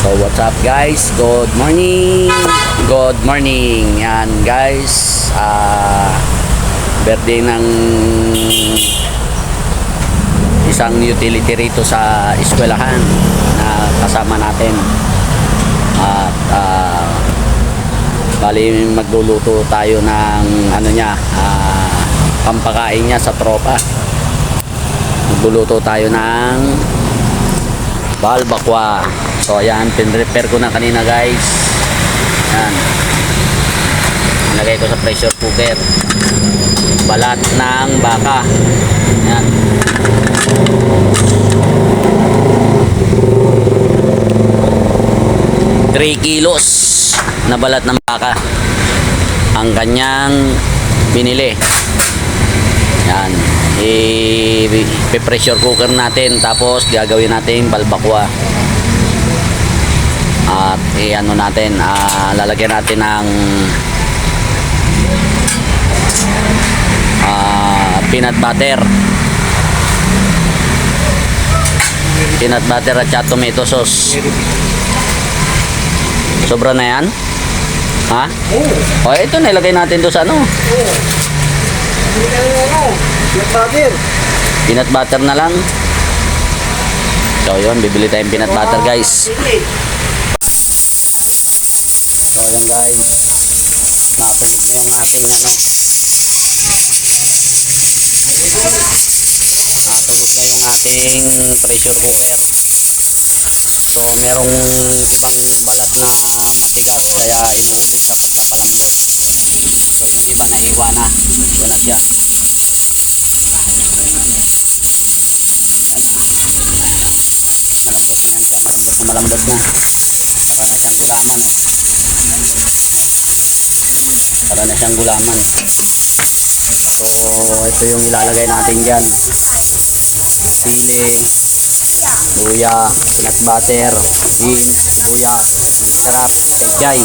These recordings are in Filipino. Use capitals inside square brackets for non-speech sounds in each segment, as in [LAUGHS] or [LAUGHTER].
So what's up guys? Good morning. Good morning. Yan guys. Ah birthday ng isang utility rito sa eskwelahan na kasama natin. At ah bali magluluto tayo ng ano niya, ah, pampakain niya sa tropa. Magluluto tayo ng balbakwa. So ayan, pinrepair ko na kanina guys. Yan. Nilagay ko sa pressure cooker. Balat ng baka. Yan. Three kilos na balat ng baka. Ang kanyang binili. Yan. I-pressure cooker natin tapos gagawin natin balbakwa. At i-ano natin, ah, lalagyan natin ng ah, peanut butter. Peanut butter at tomato sauce. Sobra na yan? Ha? O ito, nilagay natin doon sa ano. Peanut butter na lang. So yun, bibili tayong peanut butter guys. So yan guys. Natunog na yung ating ano. Natunog na yung ating pressure cooker. So merong ibang balat na matigas kaya inuulit sa pagpapalambot. So yung iba naiwa na. Malambot na siya. Malambot na. Para na siyang gulaman. Para na siyang gulaman. So ito yung ilalagay natin dyan. Sili, luya, peanut butter, in, luya, sarap, pechay.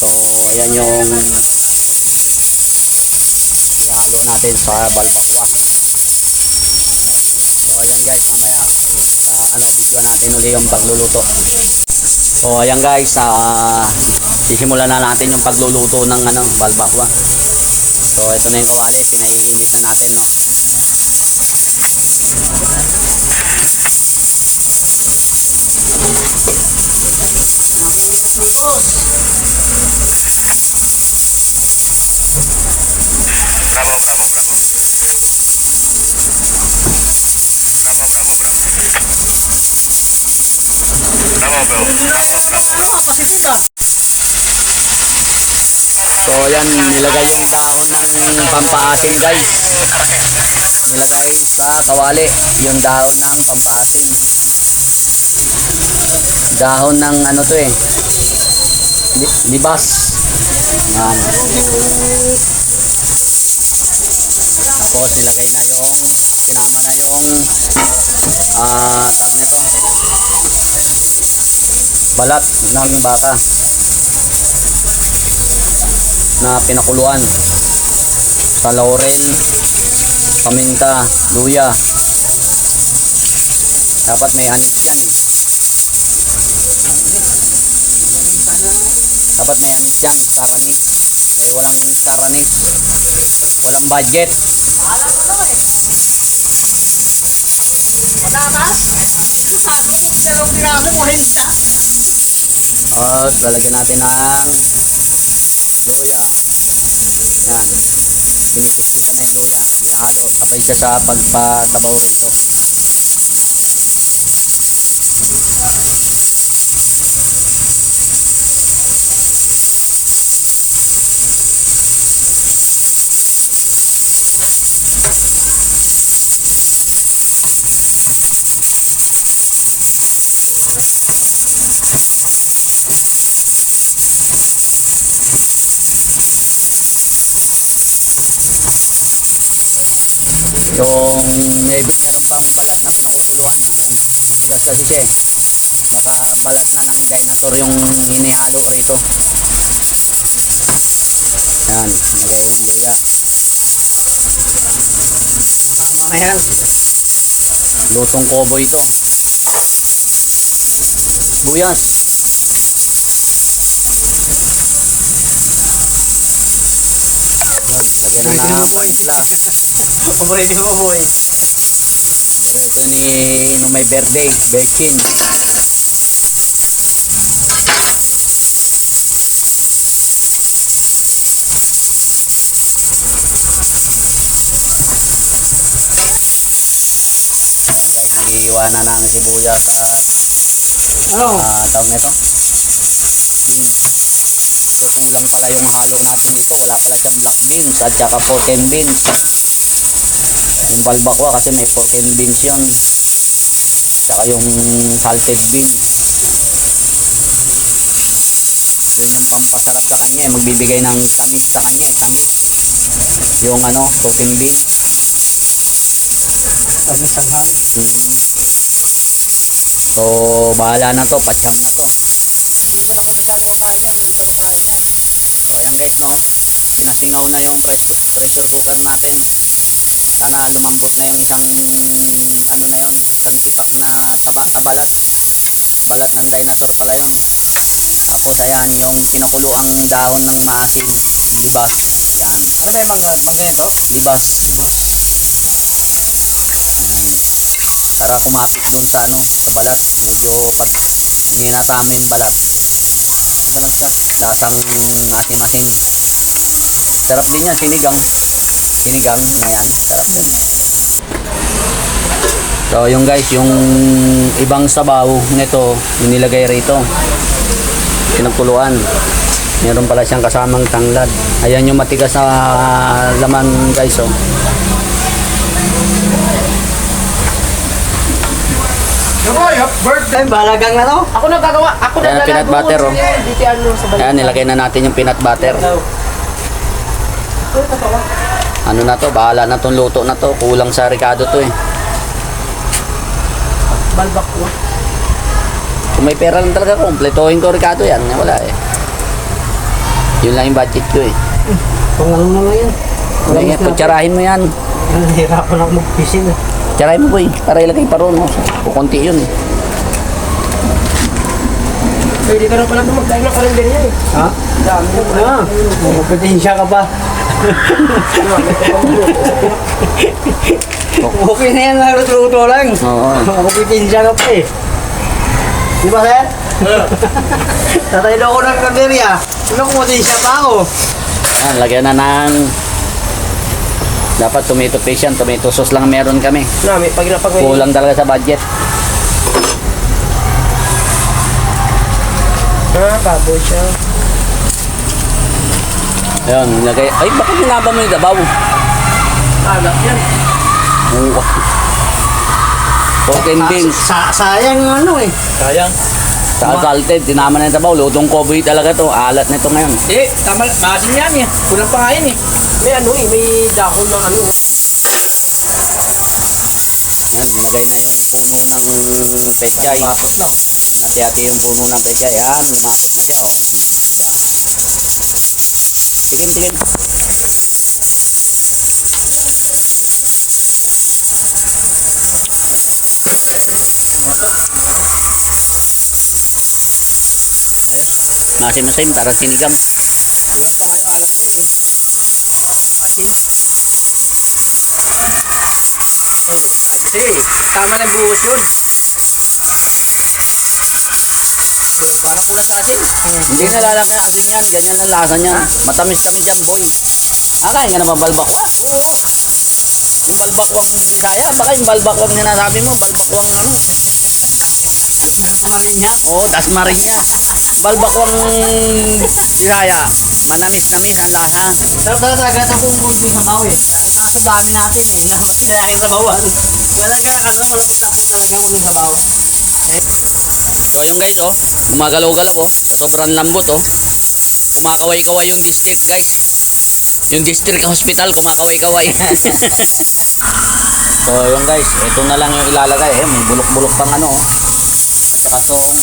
So ayan yung ihalo natin sa balbakwa. So ayan guys, mamaya ano natin uli yung pagluluto. So ayan guys, ah sisimulan na natin yung pagluluto ng ano, balbakwa. So ito na yung kawali, pinaiinit na natin no. Bravo, So ayan, nilagay yung dahon ng pampaasim guys. Nilagay sa kawali yung dahon ng pampaasim. Dahon ng ano to eh. li- Libas. Yan. Tapos nilagay na yung sinama na yung ah tawag nito balat ng baka na pinakuluan. Sa laurel paminta luya. Dapat may anis yan eh. Dapat may anis yan karani eh walang karani walang budget at lalagyan natin ng luya. Yan. Pinipit-pitan na yung luya. Ihalo sabay siya sa pagpatabaw rito may meron pang balat na pinakukuluan ayan matigas kasi siya eh baka balat na ng dinosaur yung hinihalo rito yan nilagay yung luya tama na yan lutong kobo ito Buyas. Lagyan na ng panipla. Pwede mo boy. Ito ni nung may birthday. Ayan guys, nag-iiwanan ng sibuyas at Ano? ah, tawag nito. Hmm. So kulang pala yung halo natin dito. Wala pala siyang black beans at saka and beans. Yung balbakwa kasi may pork and beans yun. Saka yung salted beans. Yun yung pampasarap sa kanya. Magbibigay ng tamis sa kanya. Tamis. Yung ano, pork and beans. Sabi sa hang. Hmm. So, bahala na to. Patsyam na to. Hindi pa ako masyado makain yan. Hindi makain yan. So ayan guys no, pinasingaw na yung pressure cooker natin. Sana lumambot na yung isang ano na yun, isang tipak na taba sa balat. Balat ng dinosaur pala yun. Tapos ayan yung kinukulo ang dahon ng maasim, libas. Yan, Ano ba yung mangga? Mangga ito? libas. Ayan. Para kumapit doon sa ano, sa balat. Medyo pag sa amin balat. Balagsak. Lasang asim-asim. Sarap din yan, sinigang. Sinigang, ayan, sarap yan. So yung guys, yung ibang sabaw nito, yung nilagay rito. Pinagkuluan. Meron pala siyang kasamang tanglad. Ayan yung matigas na laman guys, oh. Ay, balagang na to. Ako nagagawa. Ako Ayan, naglalaro. peanut butter, oh. Dito ano sa balik. Ayan, nilagay na natin yung peanut butter. Ano na to, bahala na tong luto na to. Kulang sa Ricardo to eh. Balbak ko. Kung may pera lang talaga, kompletohin ko Ricardo yan. Eh, Wala eh. Yun lang yung budget ko eh. Kung ano naman yan. May, kutsarahin mo yan. Nahihirapan ako mag-fishing. Kutsarahin mo boy, para ilagay pa ron. Oh. Kukunti yun eh. Pwede ka na pala magkain ng kalendarya eh. Ha? Dami na pala. Ah, mapapatensya ka pa. Okay na yan, naruto lang. Oo. Mapapatensya ka pa eh. Di ba, sir? Tatay na ako ng kalendarya. Ano kung matensya pa ako? Ayan, lagyan na ng... Dapat tomato paste yan. Tomato sauce lang meron kami. Nami, pag napag may... Kulang talaga sa budget. Ah, baboy siya. Ayun, lagay. Ay, bakit hinaba mo yung dabaw? Alak yan. Oo. Pork and beans. Sa sayang yung ano eh. Sayang. Sa salted, tinama na yung tabaw. Lutong koboy talaga to. Alat nito ngayon. Eh, tama. Maasin yan eh. Kulang pa nga yan eh. May ano eh, may dahon ng ano. oh. Yan, nilagay na yung puno ng pechay. Tapos na. Nati-hati yung puno ng pechay. Yan, na siya. Oh. Tikim. Ayun. Masim-masim para sinigang. Wala pa nga yung alat yun eh. Asin. Hmm, sabi sa'yo eh. Tama na buhos yun. Parang kulang sa atin. Hindi na lalaki na asin yan. Ganyan ang lasa niyan. Matamis-tamis yan, boy. Nakain ka na ba balbakwa? Oo. Yung balbakwang Bisaya, baka yung balbakwang sinasabi mo, balbakwang ano? Nasmarin niya. Oo, tasmarin niya. Balbakwang Bisaya, manamis-namis ang lasa. Pero talaga ito kung kung sa baw eh. Kaso dami natin eh. Namat kinahin sa bawan. Talaga ano, malapot tapos talaga kung sa baw. So yung guys, oh, gumagalaw-galaw, oh, sobrang lambot, oh. Kumakaway-kaway yung district, guys. Yung district hospital, kumakaway-kaway. [LAUGHS] [LAUGHS] so yung guys, ito na lang yung ilalagay, eh. May bulok-bulok pang ano, oh. At saka tong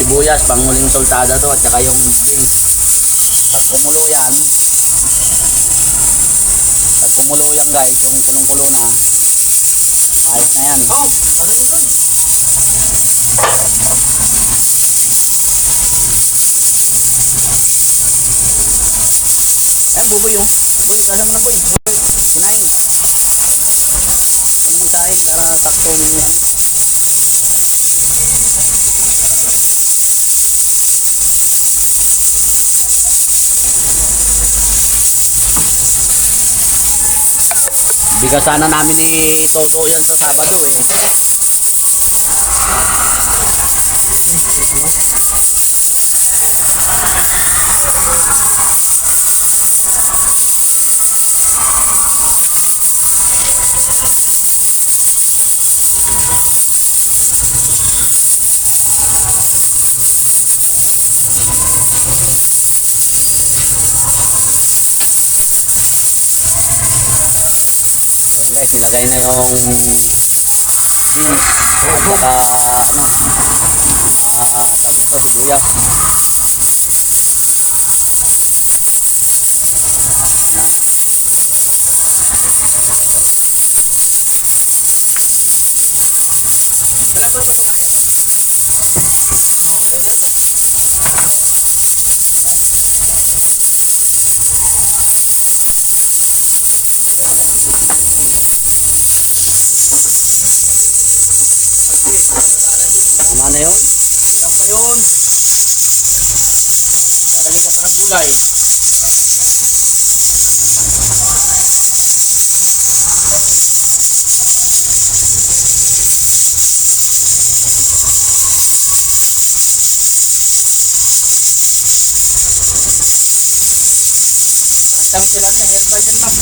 sibuyas, panguling soltada to, at saka yung beans. Pag kumulo yan, pag kumulo yan guys, yung kulong-kulo na, ayos na yan. Oh, ano yun? Po boy oh. Boy, galang na boy. Kunain. Ano mo sahin para saktong yan. Biga sana namin ni Toto yan sa Sabado eh. Guys, nilagay na yung bean. Saka ano, ah, tawag nito, sibuyas. Ayan. Malapot pa kumain to. Oo. Pwede na to. Tama na yun. Pa yun. Lalagyan ka pa ng gulay. Parang sila na, herbal yan lang.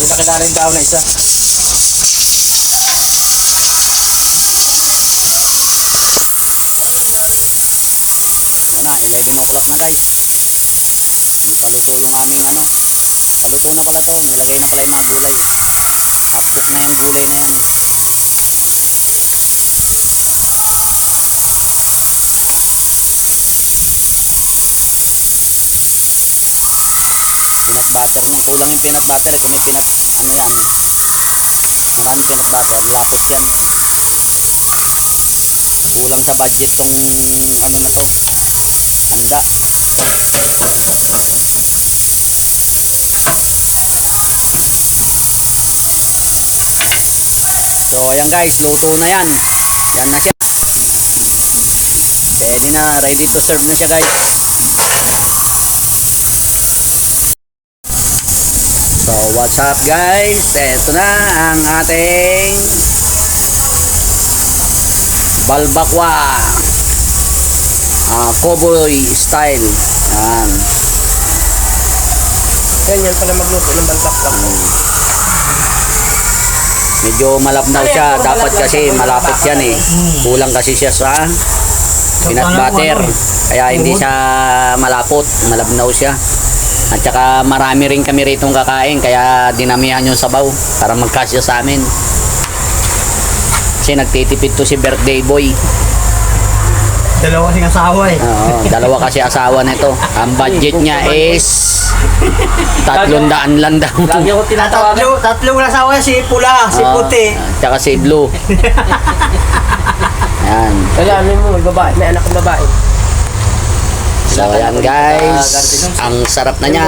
May nakilala yung tao na isa. Yan na, 11 o'clock na guys. Paluto yung aming ano. Paluto na pala to. Nilagay na pala mga gulay. Tapos na yung gulay na yan. Peanut butter nung kulang yung peanut butter. Kung may peanut, ano yan. Maraming peanut butter. Malapot yan. Kulang sa budget tong ano na to. So ayan guys, luto na yan. Yan na siya. Ready na, ready to serve na siya guys. So what's up guys? Ito na ang ating balbakwa. Ah, cowboy style. Yan. Yan, yan pala magluto ng balbak-bak. Medyo malabnaw siya. Dapat kasi malapit yan eh. Kulang kasi siya sa peanut butter. Kaya hindi siya malapot. Malabnaw siya. At saka marami rin kami rito kakain. Kaya dinamihan yung sabaw para magkasya sa amin. Kasi nagtitipid to si birthday boy. Dalawa kasing asawa eh. Oo, dalawa kasi asawa nito. Ang budget niya is tatlong daan lang daw. Lagi ako tinatawagan. Tatlo, tatlong asawa si pula, si Oo, puti. Tsaka si blue. [LAUGHS] Yan. Kaya ano mo, babae, may anak ng babae. So, yan guys. Ang sarap na niya.